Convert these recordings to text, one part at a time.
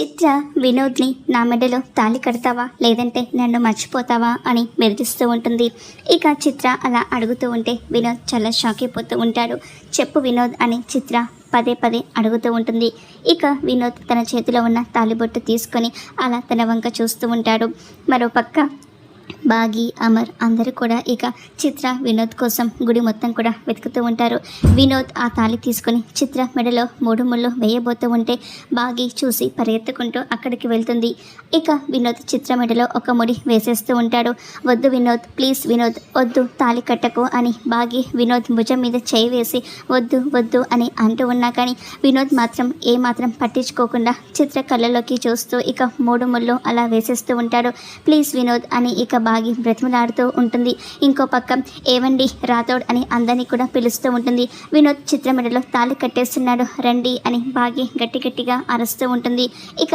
చిత్ర వినోద్ని నా మెడలో తాళి కడతావా? లేదంటే నన్ను మర్చిపోతావా? అని బెదిరిస్తూ ఉంటుంది. ఇక చిత్ర అలా అడుగుతూ ఉంటే వినోద్ చాలా షాక్ అయిపోతూ ఉంటాడు. చెప్పు వినోద్ అని చిత్ర పదే పదే అడుగుతూ ఉంటుంది. ఇక వినోద్ తన చేతిలో ఉన్న తాలిబొట్టు తీసుకొని అలా తన వంక చూస్తూ ఉంటాడు. మరో పక్క బాగి అమర్ అందరూ కూడా ఇక చిత్ర వినోద్ కోసం గుడి మొత్తం కూడా వెతుకుతూ ఉంటారు. వినోద్ ఆ తాళి తీసుకొని చిత్ర మెడలో మూడు ముళ్ళు వేయబోతూ ఉంటే బాగి చూసి పరిగెత్తుకుంటూ అక్కడికి వెళ్తుంది. ఇక వినోద్ చిత్ర మెడలో ఒక ముడి వేసేస్తూ ఉంటాడు. వద్దు వినోద్ ప్లీజ్ వినోద్ వద్దు తాళి కట్టకు అని బాగి వినోద్ భుజం మీద చేయి వేసి వద్దు వద్దు అని అంటూ ఉన్నా కానీ వినోద్ మాత్రం ఏ మాత్రం పట్టించుకోకుండా చిత్ర కళ్ళలోకి చూస్తూ ఇక మూడు ముళ్ళు అలా వేసేస్తూ ఉంటాడు. ప్లీజ్ వినోద్ అని ఇక బాగి బ్రతిమలాడుతూ ఉంటుంది. ఇంకో పక్క ఏవండి? రాథోడ్ అని అందరినీ కూడా పిలుస్తూ ఉంటుంది. వినోద్ చిత్రమెడలో తాళి కట్టేస్తున్నాడు. రండి అని బాగి గట్టి గట్టిగా అరుస్తూ ఉంటుంది. ఇక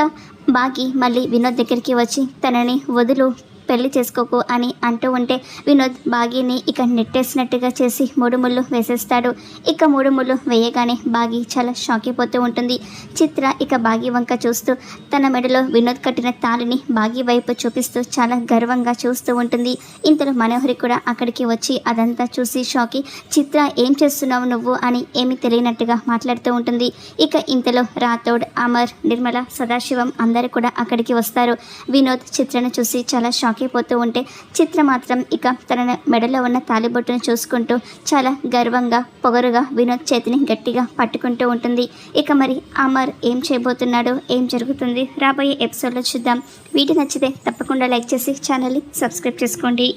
బాగి మళ్ళీ వినోద్ దగ్గరికి వచ్చి తనని వదులు పెళ్ళి చేసుకోకు అని అంటూ ఉంటే వినోద్ బాగీని ఇక నెట్టేసినట్టుగా చేసి మూడు ముళ్ళు వేసేస్తాడు. ఇక మూడు ముళ్ళు వేయగానే బాగి చాలా షాక్ అయిపోతూ ఉంటుంది. చిత్ర ఇక బాగి వంక చూస్తూ తన మెడలో వినోద్ కట్టిన తాళిని బాగి వైపు చూపిస్తూ చాలా గర్వంగా చూస్తూ ఉంటుంది. ఇంతలో మనోహరి కూడా అక్కడికి వచ్చి అదంతా చూసి షాకి చిత్ర ఏం చేస్తున్నావు నువ్వు అని ఏమీ తెలియనట్టుగా మాట్లాడుతూ ఉంటుంది. ఇక ఇంతలో రాథోడ్ అమర్ నిర్మల సదాశివం అందరూ కూడా అక్కడికి వస్తారు. వినోద్ చిత్రను చూసి చాలా షాక్ ఆగిపోతూ ఉంటే చిత్ర మాత్రం ఇక తన మెడలో ఉన్న తాలిబొట్టును చూసుకుంటూ చాలా గర్వంగా పొగరుగా వినోద్ చేతిని గట్టిగా పట్టుకుంటూ ఉంటుంది. ఇక మరి అమర్ ఏం చేయబోతున్నాడో ఏం జరుగుతుంది రాబోయే ఎపిసోడ్లో చూద్దాం. వీడియో నచ్చితే తప్పకుండా లైక్ చేసి ఛానల్ని సబ్స్క్రైబ్ చేసుకోండి.